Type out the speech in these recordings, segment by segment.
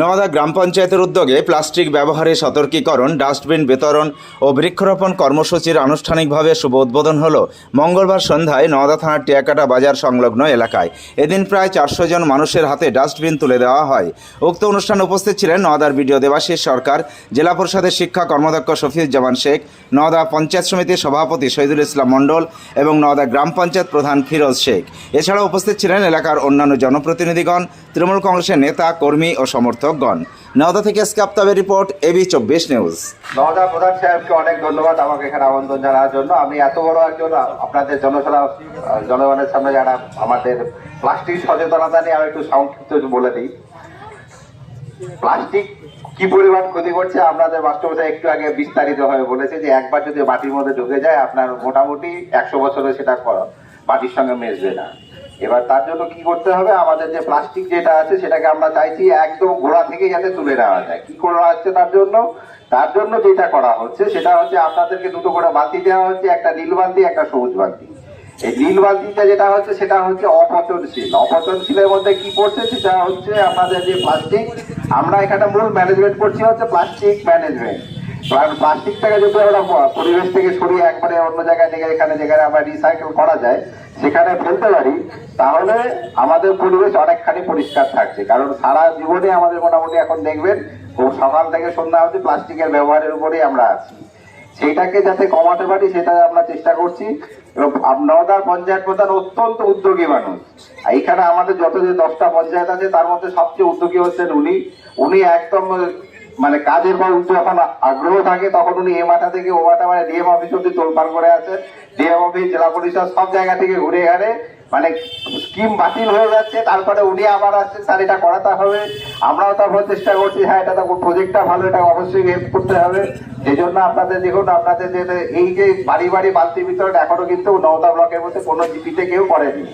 নওদা গ্রাম পঞ্চায়েতের উদ্যোগে প্লাস্টিক ব্যবহারে সতর্কীকরণ, ডাস্টবিন বিতরণ ও বৃক্ষরোপণ কর্মসূচির আনুষ্ঠানিকভাবে শুভ উদ্বোধন হল মঙ্গলবার সন্ধ্যায় নওদা থানার টিয়াকাটা বাজার সংলগ্ন এলাকায়। এদিন প্রায় চারশো জন মানুষের হাতে ডাস্টবিন তুলে দেওয়া হয়। উক্ত অনুষ্ঠানে উপস্থিত ছিলেন নওদার বিডিও দেবাশিস সরকার, জেলা পরিষদের শিক্ষা কর্মদক্ষ শফিউজ্জামান শেখ নওদা পঞ্চায়েত সমিতির সভাপতি শহীদুল ইসলাম মণ্ডল এবং নওদা গ্রাম পঞ্চায়েত প্রধান ফিরোজ শেখ। এছাড়াও উপস্থিত ছিলেন এলাকার অন্যান্য জনপ্রতিনিধিগণ, তৃণমূল কংগ্রেসের নেতা, কর্মী ও সমর্থকগণ নওদা থেকে স্কাপ্তাবের রিপোর্ট এবি চব্বিশ নিউজ। নওদা প্রধান সাহেবকে অনেক ধন্যবাদ আমাকে এখানে আমন্ত্রণ জানার জন্য। আমি এত বড় একজন আপনাদের জনসভা জনগণের সামনে যারা আমাদের প্লাস্টিক সচেতনতা নিয়ে আমি একটু সংক্ষিপ্ত বলে দিই। প্লাস্টিক কি পরিমাণ ক্ষতি করছে আপনাদের বাস্তবতা একটু আগে বিস্তারিত ভাবে বলেছে যে একবার যদি মাটির মধ্যে ঢুকে যায় আপনার মোটামুটি একশো বছরে সেটা মাটির সঙ্গে মেশবে না। এবার তার জন্য কি করতে হবে? আমাদের যে প্লাস্টিক যেটা আছে, সেটাকে আমরা চাইছি একদম গোড়া থেকে যাতে তুলে নেওয়া যায়। কি করা হচ্ছে তার জন্য? তার জন্য যেটা করা হচ্ছে, সেটা হচ্ছে আপনাদেরকে দুটো করে বালতি দেওয়া হচ্ছে, একটা নীল বালতি, একটা সবুজ বালতি। এই নীল বালতিটা যেটা হচ্ছে, সেটা হচ্ছে অপচনশীল। অপচনশীলের মধ্যে কি পড়ছে? সেটা হচ্ছে আপনাদের যে প্লাস্টিক আমরা এখানে মূল ম্যানেজমেন্ট করছি হচ্ছে প্লাস্টিক ম্যানেজমেন্ট প্লাস্টিকটাকে যদি আমরা পরিবেশ থেকে সরিয়ে একবারে অন্য জায়গায় থেকে এখানে যেখানে আমরা রিসাইকেল করা যায়, সেখানে ফেলতে পারি, তাহলে আমাদের পরিবেশ অনেকখানি পরিষ্কার থাকছে। কারণ সারা জীবনে আমাদের মোটামুটি এখন দেখবেন সকাল থেকে সন্ধ্যা অবধি প্লাস্টিকের ব্যবহারের উপরেই আমরা আছি। সেইটাকে যাতে কমাতে পারি, সেটা আমরা চেষ্টা করছি। এবং নওদার পঞ্চায়েত প্রধান অত্যন্ত উদ্যোগী মানুষ। এখানে আমাদের যত যে দশটা পঞ্চায়েত আছে, তার মধ্যে সবচেয়ে উদ্যোগী হচ্ছেন উনি। উনি একদম মানে কাজের পর যখন আগ্রহ থাকে, তখন উনি এ মাথা থেকে ও মাথা মানে ডিএম অফিস অব্দি তোলপাড় করে আছে ডিএম অফিস, জেলা পরিষদ সব জায়গা থেকে ঘুরে এখানে মানে স্কিম বাতিল হয়ে যাচ্ছে। তারপরে উনি আবার আসছেন স্যার, এটা করাতে হবে। আমরাও তারপর চেষ্টা করছি হ্যাঁ এটা তো প্রজেক্টটা ভালো, এটা অবশ্যই হেল্প করতে হবে। সেই জন্য আপনাদের দেখুন, আপনাদের যে এই যে বাড়ি বাড়ি বালতি বিতরণ এখনও কিন্তু নওতা ব্লকের মধ্যে কোনো জিপিতে কেউ করেনি।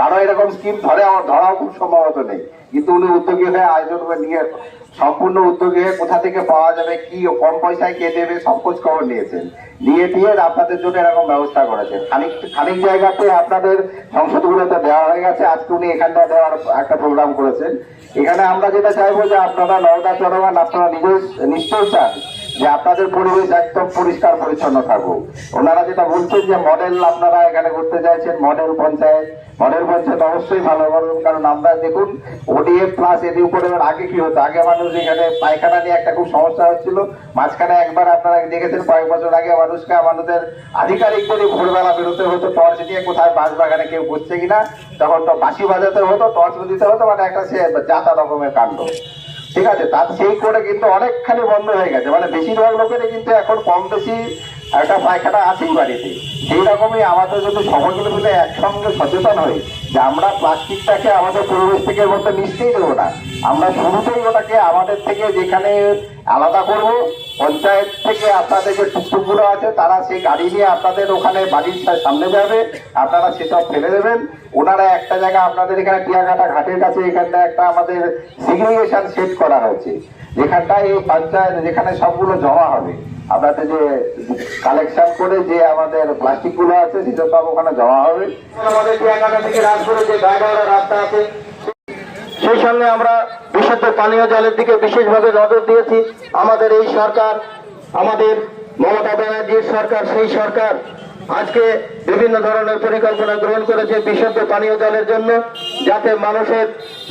কারণ এরকম স্কিম ধরে ধরাও খুব সম্ভবত নেই। কিন্তু উনি উদ্যোগী হয়ে আয়োজন নিয়ে সম্পূর্ণ উদ্যোগী হয়ে কোথা থেকে পাওয়া যাবে, কি কম পয়সায় কে দেবে, সব খোঁজ খবর নিয়েছেন। নিয়ে দিয়ে আপনাদের জন্য এরকম ব্যবস্থা করেছেন। খানিক খানিক জায়গাতে আপনাদের সংসদগুলোতে দেওয়া হয়ে গেছে। আজকে উনি এখানটা দেওয়ার একটা প্রোগ্রাম করেছেন। এখানে আমরা যেটা চাইব যে আপনারা নওদা জনগণ আপনারা নিজের নিশ্চয় চান যে আপনাদের পরিবেশ একদম পরিষ্কার, পরিচ্ছন্ন থাকুক। ওনারা যেটা বলছেন যে মডেল আপনারা এখানে করতে চাইছেন মডেল পঞ্চায়েত। মডেল পঞ্চায়েত অবশ্যই ভালো করবেন কারণ আমরা দেখুন ওডিএফ প্লাস এর উপরে আগে কি হতো? আগে মানুষ এখানে পায়খানা নিয়ে একটা খুব সমস্যা হচ্ছিল। মাঝখানে একবার আপনারা দেখেছেন, কয়েক বছর আগে মানুষকে আমাদের আধিকারিকদেরই ভোরবেলা বেরোতে হতো টর্চ নিয়ে কোথায় বাস বাগানে কেউ করছে কিনা? তখন তো বাঁশি বাজাতে হতো টর্চ দিতে হতো মানে একটা সে যাতা রকমের কাণ্ড। ঠিক আছে তার সেই করে কিন্তু অনেকখানি বন্ধ হয়ে গেছে। মানে বেশিরভাগ লোকেরই কিন্তু এখন কম বেশি একটা পায়খানা আছেই বাড়িতে। সেই রকমই আমাদের যদি সকলগুলো মিলে একসঙ্গে সচেতন হই যে আমরা প্লাস্টিকটাকে আমাদের পরিবেশ থেকে মধ্যে মিশতেই দেবো না আমরা শুরুতেই ওটাকে আমাদের থেকে যেখানে আলাদা করব, পঞ্চায়েত থেকে আপনাদের যে টুকটুকগুলো আছে, তারা সেই গাড়ি নিয়ে আপনাদের ওখানে বাড়ির সামনে যাবে, আপনারা সেসব ফেলে দেবেন। ওনারা একটা জায়গা আপনাদের এখানে টিয়াঘাটা ঘাটের কাছে এখানটা একটা আমাদের সিগনিফিকেশন সেট করা হয়েছে। যেখানটায় এই পঞ্চায়েত, যেখানে সবগুলো জমা হবে। আপনাদের যে কালেকশন করে যে আমাদের প্লাস্টিকগুলো আছে, সেসব সব ওখানে জমা হবে। আমাদের টিয়াঘাটা থেকে রাজপুরে যে গায়ে রাস্তা আছে সেই সঙ্গে আমরা বিশুদ্ধ পানীয় জলের দিকে বিশেষভাবে নজর দিয়েছি। আমাদের এই সরকার, আমাদের মমতা ব্যানার্জির সরকার, সেই সরকার আজকে বিভিন্ন ধরনের পরিকল্পনা গ্রহণ করেছে বিশুদ্ধ পানীয় জলের জন্য, যাতে মানুষের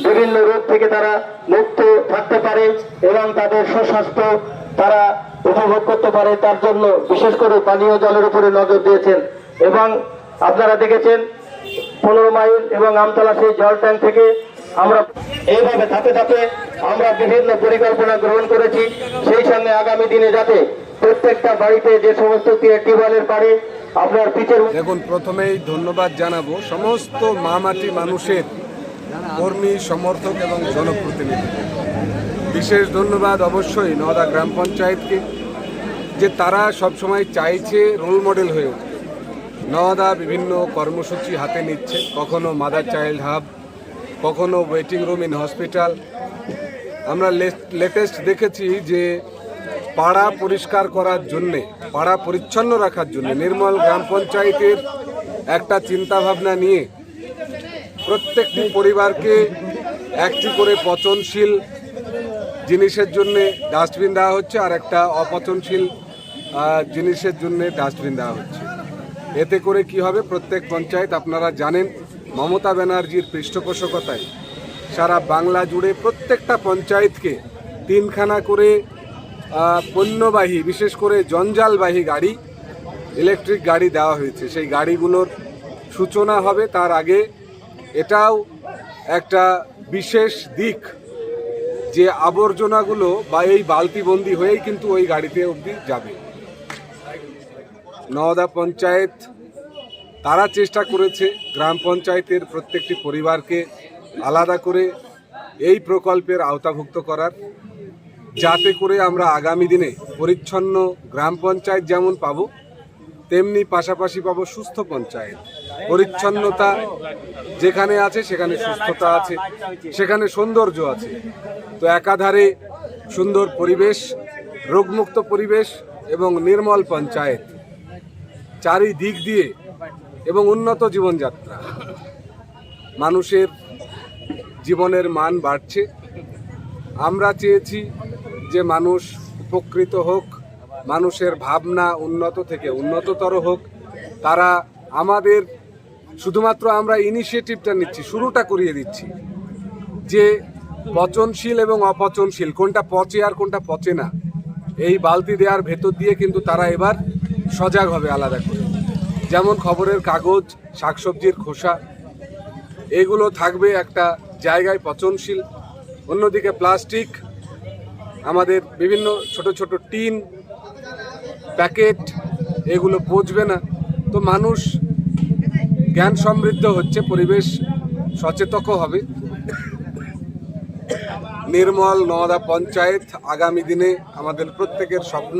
বিভিন্ন রোগ থেকে তারা মুক্ত থাকতে পারে এবং তাদের সুস্বাস্থ্য তারা উপভোগ করতে পারে। তার জন্য বিশেষ করে পানীয় জলের উপরে নজর দিয়েছেন। এবং আপনারা দেখেছেন, পনেরো মাইল এবং আমতলা সেই জল ট্যাঙ্ক থেকে আমরা এইভাবে ধাপে ধাপে আমরা বিভিন্ন পরিকল্পনা গ্রহণ করেছি। সেই সঙ্গে আগামী দিনে যাতে প্রত্যেকটা বাড়িতে যে সমস্ত টিউবওয়েলের পারে আপনার পিচের দেখুন, প্রথমেই ধন্যবাদ জানাব সমস্ত মামাটি মানুষের কর্মী, সমর্থক এবং জনপ্রতিনিধিদের বিশেষ ধন্যবাদ অবশ্যই নওদা গ্রাম পঞ্চায়েতকে, যে তারা সবসময় চাইছে রোল মডেল হয়ে উঠতে নওদা বিভিন্ন কর্মসূচি হাতে নিচ্ছে, কখনো মাদার চাইল্ড হাব কখনো ওয়েটিং রুম ইন হসপিটাল আমরা লেটেস্ট দেখেছি যে পাড়া পরিষ্কার করার জন্যে, পাড়া পরিচ্ছন্ন রাখার জন্য, নির্মল গ্রাম পঞ্চায়েতের একটা চিন্তা ভাবনা নিয়ে প্রত্যেকটি পরিবারকে একটি করে পচনশীল জিনিসের জন্যে ডাস্টবিন দেওয়া হচ্ছে আর একটা অপচনশীল জিনিসের জন্যে ডাস্টবিন দেওয়া হচ্ছে। এতে করে কি হবে? প্রত্যেক পঞ্চায়েত আপনারা জানেন মমতা ব্যানার্জির পৃষ্ঠপোষকতায় সারা বাংলা জুড়ে প্রত্যেকটা পঞ্চায়েতকে তিনখানা করে পণ্যবাহী, বিশেষ করে জঞ্জালবাহী গাড়ি, ইলেকট্রিক গাড়ি দেওয়া হয়েছে। সেই গাড়িগুলোর সূচনা হবে তার আগে। এটাও একটা বিশেষ দিক যে আবর্জনাগুলো বা এই বালতিবন্দি হয়েই কিন্তু ওই গাড়িতে অবধি যাবে। নওদা পঞ্চায়েত তারা চেষ্টা করেছে গ্রাম পঞ্চায়েতের প্রত্যেকটি পরিবারকে আলাদা করে এই প্রকল্পের আওতাভুক্ত করার, যাতে করে আমরা আগামী দিনে পরিচ্ছন্ন গ্রাম পঞ্চায়েত যেমন পাব, তেমনি পাশাপাশি পাবো সুস্থ পঞ্চায়েত। পরিচ্ছন্নতা যেখানে আছে সেখানে সুস্থতা আছে, সেখানে সৌন্দর্য আছে। তো একাধারে সুন্দর পরিবেশ, রোগমুক্ত পরিবেশ এবং নির্মল পঞ্চায়েত। চারিদিক দিয়ে এবং উন্নত জীবনযাত্রা। মানুষের জীবনের মান বাড়ছে। আমরা চেয়েছি যে মানুষ উপকৃত হোক, মানুষের ভাবনা উন্নত থেকে, উন্নততর হোক। তারা আমাদের, শুধুমাত্র আমরা ইনিশিয়েটিভটা নিচ্ছি, শুরুটা করিয়ে দিচ্ছি। যে পচনশীল এবং অপচনশীল, কোনটা পচে আর কোনটা পচে না, এই বালতি দেওয়ার ভেতর দিয়ে কিন্তু তারা এবার সজাগ হবে আলাদা করে। যেমন খবরের কাগজ, শাকসবজির খোসা, এগুলো থাকবে একটা জায়গায় পচনশীল। অন্যদিকে প্লাস্টিক, আমাদের বিভিন্ন ছোট ছোট টিন, প্যাকেট, এগুলো পচবে না। তো মানুষ জ্ঞান সমৃদ্ধ হচ্ছে, পরিবেশ সচেতকও হবে। নির্মল নওদা পঞ্চায়েত আগামী দিনে আমাদের প্রত্যেকের স্বপ্ন।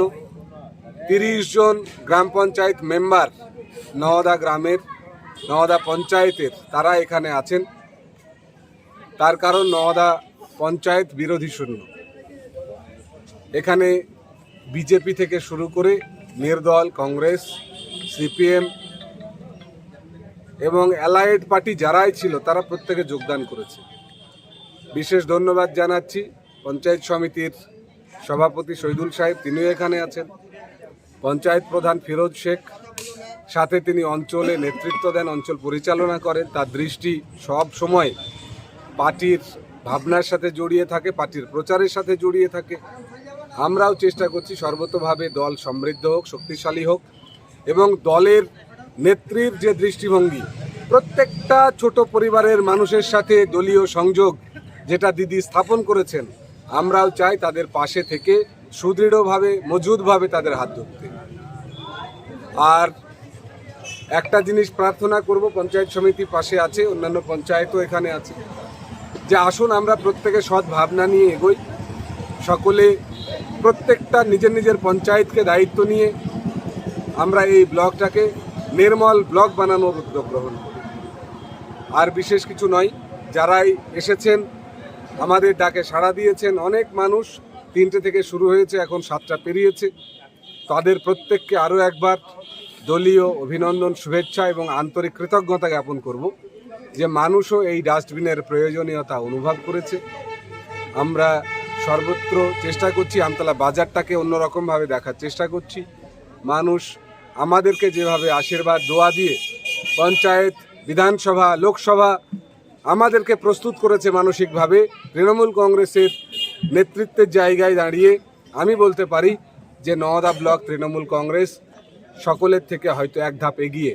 তিরিশ জন গ্রাম পঞ্চায়েত মেম্বার নওদা গ্রামের, নওদা পঞ্চায়েতের তারা এখানে আছেন। তার কারণ নওদা পঞ্চায়েত বিরোধী শূন্য। এখানে বিজেপি থেকে শুরু করে নির্দল কংগ্রেস, সিপিএম এবং অ্যালায়েড পার্টি যারাই ছিল তারা প্রত্যেকে যোগদান করেছে। বিশেষ ধন্যবাদ জানাচ্ছি পঞ্চায়েত সমিতির সভাপতি শহীদুল সাহেব, তিনিও এখানে আছেন। পঞ্চায়েত প্রধান ফিরোজ শেখ সাথে তিনি অঞ্চলে নেতৃত্ব দেন, অঞ্চল পরিচালনা করেন। তার দৃষ্টি সব সময় পার্টির ভাবনার সাথে জড়িয়ে থাকে, পার্টির প্রচারের সাথে জড়িয়ে থাকে। আমরাও চেষ্টা করছি সর্বতভাবে দল সমৃদ্ধ হোক, শক্তিশালী হোক এবং দলের নেত্রীর যে দৃষ্টিভঙ্গি, প্রত্যেকটা ছোট পরিবারের মানুষের সাথে দলীয় সংযোগ যেটা দিদি স্থাপন করেছেন, আমরাও চাই তাদের পাশে থেকে সুদৃঢ়ভাবে মজুদভাবে তাদের হাত ধরতে। আর একটা জিনিস প্রার্থনা করব, পঞ্চায়েত সমিতি পাশে আছে, অন্যান্য পঞ্চায়েতও এখানে আছে। যে আসুন, আমরা প্রত্যেকে সৎ ভাবনা নিয়ে এগোই। সকলে প্রত্যেকটা নিজের নিজের পঞ্চায়েতকে দায়িত্ব নিয়ে আমরা এই ব্লকটাকে নির্মল ব্লক বানানোর উদ্যোগ গ্রহণ করি। আর বিশেষ কিছু নয়, যারাই এসেছেন, আমাদের ডাকে সাড়া দিয়েছেন, অনেক মানুষ তিনটে থেকে শুরু হয়েছে, এখন সাতটা পেরিয়েছে। তাদের প্রত্যেককে আরও একবার দলীয় অভিনন্দন, শুভেচ্ছা এবং আন্তরিক কৃতজ্ঞতা জ্ঞাপন করব যে মানুষও এই ডাস্টবিনের প্রয়োজনীয়তা অনুভব করেছে। আমরা সর্বত্র চেষ্টা করছি, আমতলা বাজারটাকে অন্যরকমভাবে দেখার চেষ্টা করছি। মানুষ আমাদেরকে যেভাবে আশীর্বাদ, দোয়া দিয়ে পঞ্চায়েত, বিধানসভা, লোকসভা আমাদেরকে প্রস্তুত করেছে মানসিকভাবে, তৃণমূল কংগ্রেসের নেতৃত্বের জায়গায় দাঁড়িয়ে, আমি বলতে পারি যে নওদা ব্লক তৃণমূল কংগ্রেস সকলের থেকে হয়তো এক ধাপ এগিয়ে।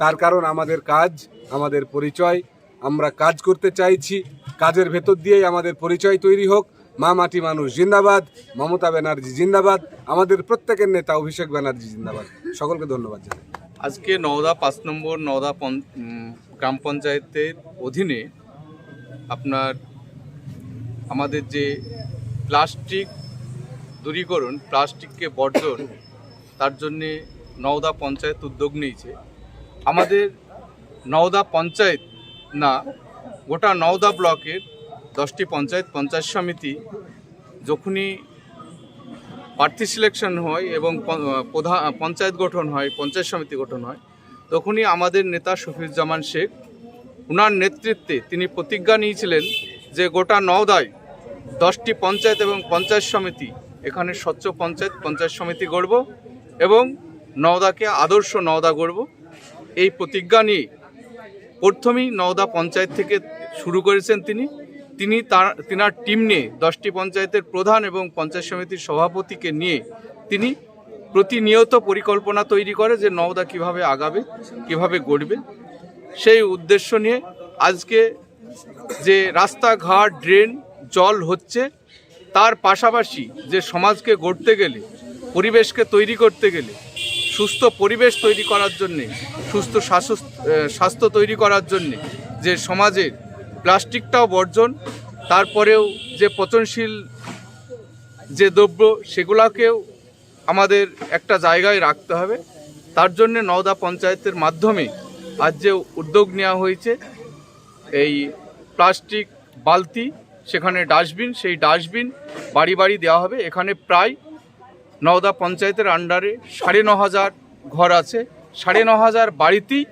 তার কারণ আমাদের কাজ, আমাদের পরিচয়। আমরা কাজ করতে চাইছি, কাজের ভেতর দিয়েই আমাদের পরিচয় তৈরি হোক। মা মাটি মানুষ জিন্দাবাদ, মমতা ব্যানার্জি জিন্দাবাদ, আমাদের প্রত্যেকের নেতা অভিষেক ব্যানার্জি জিন্দাবাদ। সকলকে ধন্যবাদ জানাই। আজকে নওদা পাঁচ নম্বর নওদা গ্রাম পঞ্চায়েতের অধীনে আপনার আমাদের যে প্লাস্টিক দূরীকরণ, প্লাস্টিককে বর্জন, তার জন্যে নওদা পঞ্চায়েত উদ্যোগ নিয়েছে। আমাদের নওদা পঞ্চায়েত না, গোটা নওদা ব্লকের দশটি পঞ্চায়েত পঞ্চায়েত সমিতি যখনই প্রার্থী সিলেকশন হয় এবং প্রধান পঞ্চায়েত গঠন হয়, পঞ্চায়েত সমিতি গঠন হয়, তখনই আমাদের নেতা শফিউজ্জামান শেখ ওনার নেতৃত্বে তিনি প্রতিজ্ঞা নিয়েছিলেন যে গোটা নওদায় দশটি পঞ্চায়েত এবং পঞ্চায়েত সমিতি এখানে স্বচ্ছ পঞ্চায়েত পঞ্চায়েত সমিতি গড়ব এবং নওদাকে আদর্শ নওদা গড়ব। এই প্রতিজ্ঞা নিয়ে প্রথমেই নওদা পঞ্চায়েত থেকে শুরু করেছেন তিনি। তিনি তার, তিনার টিম নিয়ে, দশটি পঞ্চায়েতের প্রধান এবং পঞ্চায়েত সমিতির সভাপতিকে নিয়ে তিনি প্রতিনিয়ত পরিকল্পনা তৈরি করে যে নওদা কীভাবে আগাবে, কীভাবে গড়বে। সেই উদ্দেশ্য নিয়ে আজকে যে রাস্তাঘাট, ড্রেন, জল হচ্ছে, তার পাশাপাশি যে সমাজকে গড়তে গেলে, পরিবেশকে তৈরি করতে গেলে সুস্থ পরিবেশ তৈরি করার জন্যে, সুস্থ স্বাস্থ্য তৈরি করার জন্যে যে সমাজের প্লাস্টিকটাও বর্জন, তারপরেও যে পচনশীল যে দ্রব্য সেগুলোকেও আমাদের একটা জায়গায় রাখতে হবে। তার জন্য নওদা পঞ্চায়েতের মাধ্যমে আজ যে উদ্যোগ নেওয়া হয়েছে, এই প্লাস্টিক বালতি, সেখানে ডাস্টবিন, সেই ডাস্টবিন বাড়ি বাড়ি দেওয়া হবে। এখানে প্রায় নওদা পঞ্চায়েতের আন্ডারে সাড়ে ন হাজার ঘর আছে। সাড়ে ন হাজার বাড়িতেই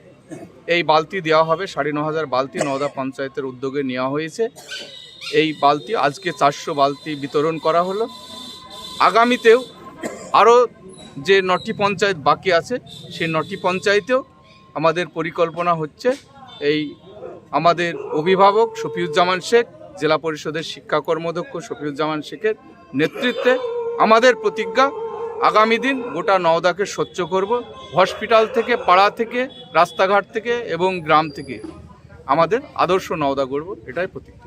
এই বালতি দেওয়া হবে। সাড়ে ন হাজার বালতি নওদা পঞ্চায়েতের উদ্যোগে নেওয়া হয়েছে। এই বালতি আজকে চারশো বালতি বিতরণ করা হলো। আগামীতেও আরও যে নটি পঞ্চায়েত বাকি আছে, সেই নটি পঞ্চায়েতেও আমাদের পরিকল্পনা হচ্ছে এই আমাদের অভিভাবক শফিউজ্জামান শেখ, জেলা পরিষদের শিক্ষা কর্মদক্ষ শফিউজ্জামান শেখের নেতৃত্বে আমাদের প্রতিজ্ঞা, আগামী দিন গোটা নওদাকে স্বচ্ছ করব। হসপিটাল থেকে, পাড়া থেকে, রাস্তাঘাট থেকে এবং গ্রাম থেকে আমাদের আদর্শ নওদা করব এটাই প্রতিজ্ঞা।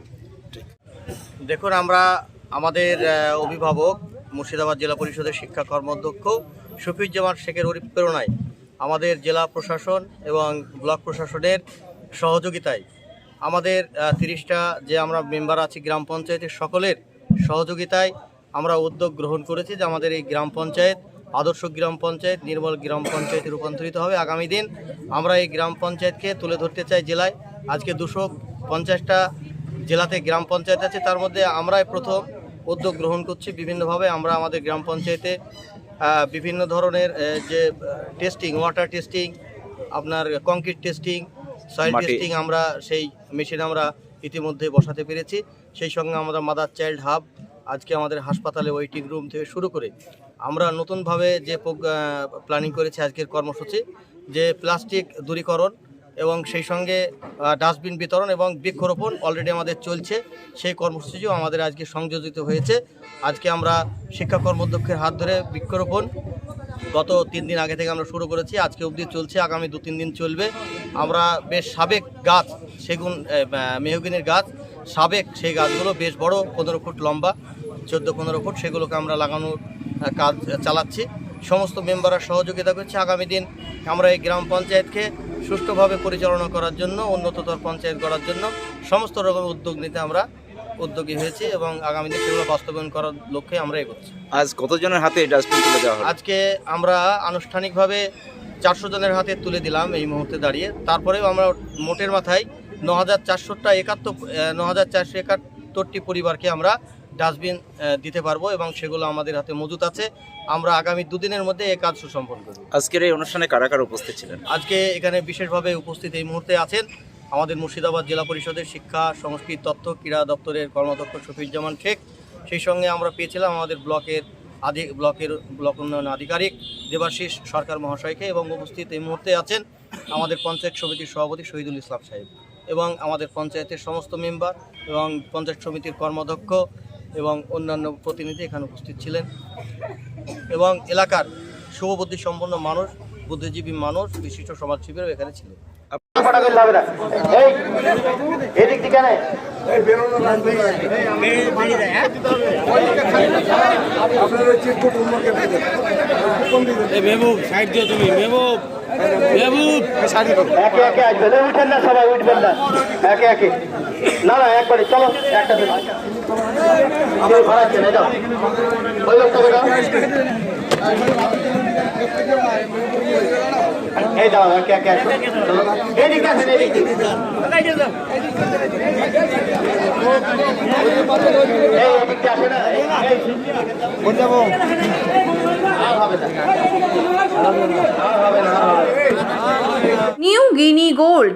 দেখুন, আমরা আমাদের অভিভাবক, মুর্শিদাবাদ জেলা পরিষদের শিক্ষা কর্মাধ্যক্ষ শফিউজ্জামান শেখের প্রেরণায় আমাদের জেলা প্রশাসন এবং ব্লক প্রশাসনের সহযোগিতায় আমাদের তিরিশটা যে আমরা মেম্বার আছি গ্রাম পঞ্চায়েতের সকলের সহযোগিতায় আমরা উদ্যোগ গ্রহণ করেছি যে আমাদের এই গ্রাম পঞ্চায়েত আদর্শ গ্রাম পঞ্চায়েত নির্মল গ্রাম পঞ্চায়েতে রূপান্তরিত হবে আগামী দিন। আমরা এই গ্রাম পঞ্চায়েতকে তুলে ধরতে চাই জেলায়। আজকে দুশো পঞ্চাশটা জেলাতে গ্রাম পঞ্চায়েত আছে তার মধ্যে আমরাই প্রথম উদ্যোগ গ্রহণ করছি। বিভিন্নভাবে আমরা আমাদের গ্রাম পঞ্চায়েতে বিভিন্ন ধরনের যে টেস্টিং ওয়াটার টেস্টিং আপনার কংক্রিট টেস্টিং সয়েল টেস্টিং আমরা সেই মেশিন আমরা ইতিমধ্যে বসাতে পেরেছি। সেই সঙ্গে আমরা মাদার চাইল্ড হাব আজকে আমাদের হাসপাতালে ওয়েটিং রুম থেকে শুরু করে আমরা নতুনভাবে যে প্ল্যানিং করেছি আজকের কর্মসূচি, যে প্লাস্টিক দূরীকরণ এবং সেই সঙ্গে ডাস্টবিন বিতরণ এবং বৃক্ষরোপণ অলরেডি আমাদের চলছে, সেই কর্মসূচিও আমাদের আজকে সংযোজিত হয়েছে। আজকে আমরা শিক্ষা কর্মধ্যক্ষের হাত ধরে বৃক্ষরোপণ গত তিন দিন আগে থেকে আমরা শুরু করেছি, আজকে অবধি চলছে, আগামী দু তিন দিন চলবে। আমরা বেশ সাবেক গাছ, সেগুন মেহগিনের গাছ, সাবেক সেই গাছগুলো বেশ বড়, পনেরো ফুট লম্বা চোদ্দ পনেরো ফুট সেগুলোকে আমরা লাগানোর কাজ চালাচ্ছি। সমস্ত মেম্বাররা সহযোগিতা করছে। আগামী দিন আমরা এই গ্রাম পঞ্চায়েতকে সুষ্ঠুভাবে পরিচালনা করার জন্য উন্নততর পঞ্চায়েত করার জন্য সমস্ত রকমের উদ্যোগ নিতে আমরা উদ্যোগী হয়েছি এবং আগামী দিন সেগুলো বাস্তবায়ন করার লক্ষ্যে আমরা এগোচ্ছি। আজ কতজনের হাতে এই ডাস্টবিন তুলে দেওয়া আজকে আমরা আনুষ্ঠানিকভাবে চারশো জনের হাতে তুলে দিলাম এই মুহূর্তে দাঁড়িয়ে। তারপরেও আমরা মোটের মাথায় ন হাজার চারশোটা একাত্তর ন হাজার চারশো একাত্তরটি পরিবারকে আমরা ডাস্টবিন দিতে পারব এবং সেগুলো আমাদের হাতে মজুত আছে। আমরা আগামী দুদিনের মধ্যে এই কাজ সুসম্পন্ন করব। আজকের এই অনুষ্ঠানে কারা কারা উপস্থিত ছিলেন? আজকে এখানে বিশেষভাবে উপস্থিত এই মুহূর্তে আছেন আমাদের মুর্শিদাবাদ জেলা পরিষদের শিক্ষা সংস্কৃতি তথ্য ক্রীড়া দপ্তরের কর্মদক্ষ শফিজ্জামান শেখ। সেই সঙ্গে আমরা পেয়েছিলাম আমাদের ব্লকের আদি ব্লকের ব্লক উন্নয়ন আধিকারিক দেবাশিস সরকার মহাশয়কে এবং উপস্থিত এই মুহূর্তে আছেন আমাদের পঞ্চায়েত সমিতির সভাপতি শহীদুল ইসলাম সাহেব এবং আমাদের পঞ্চায়েতের সমস্ত মেম্বার এবং পঞ্চায়েত সমিতির কর্মদক্ষ এবং অন্যান্য প্রতিনিধি এখানে উপস্থিত ছিলেন। এবং এলাকার শুভবুদ্ধি সম্পন্ন মানুষ, বুদ্ধিজীবী মানুষ, বিশিষ্ট সমাজসেবীরাও এখানে ছিলেন। একে একে আসবেন উঠেন না সবাই, উঠবেন না। একে একে। না না, একবারে, চলো, একটা দিন কেউ ভাড়াচ্ছে না যাও ওই লোকটা। এই দাও আসেন এদিকে। এই আসে না এই, এই। আর হবে আর হবে না আর হবে না। New guinea gold.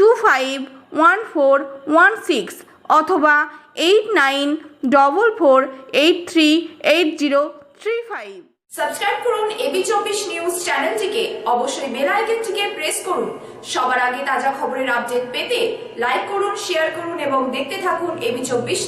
two five one four one six অথবা eight nine double four eight three eight zero three five subscribe করুন এবি চব্বিশ নিউজ চ্যানেলটিকে। অবশ্যই বেল আইকনটিকে প্রেস করুন। সবার আগে তাজা খবরের আপডেট পেতে লাইক করুন, শেয়ার করুন এবং দেখতে থাকুন এবি চব্বিশ